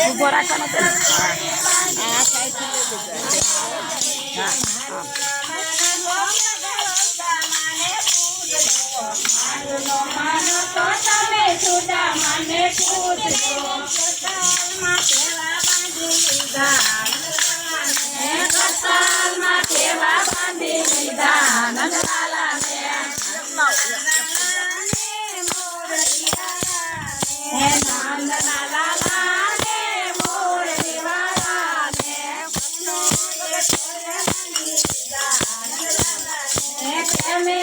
ઊભો રાખવાનો છે? આ સાઈડથી. હા હા માનો તો તમે સગરીબાઈ ને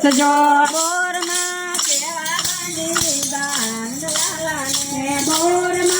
પૂછજો બોરમાં કેવા બાંધી નંદલાલાને બોરમાં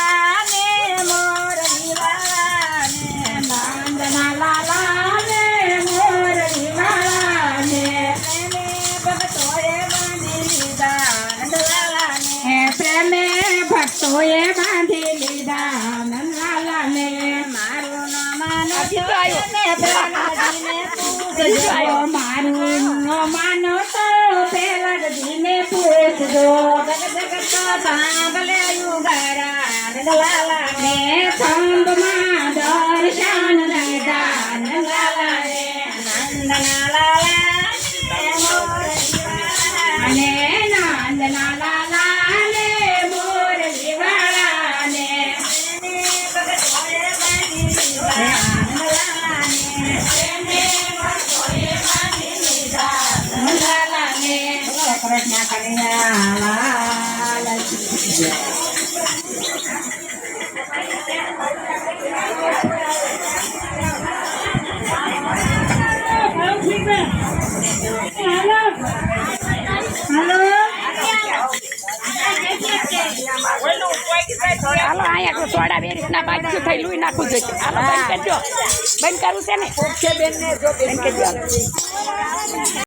ભક્તોએ બાંધી લીધા નંદલાલાને. મારું નામ હજી તો મારું માનો તો પેલા જીને પૂછજો સાંભળે યુગારા ને થંભમાં દર્શન દાદા નંદલાલાને. અને નંદના હાલો, અહીંયા સોડા બે રીતના બાજુ નાખું જોઈએ હાલો, બંધ કરજો. બંધ કરવું છે ને? છે બેનને જો બેન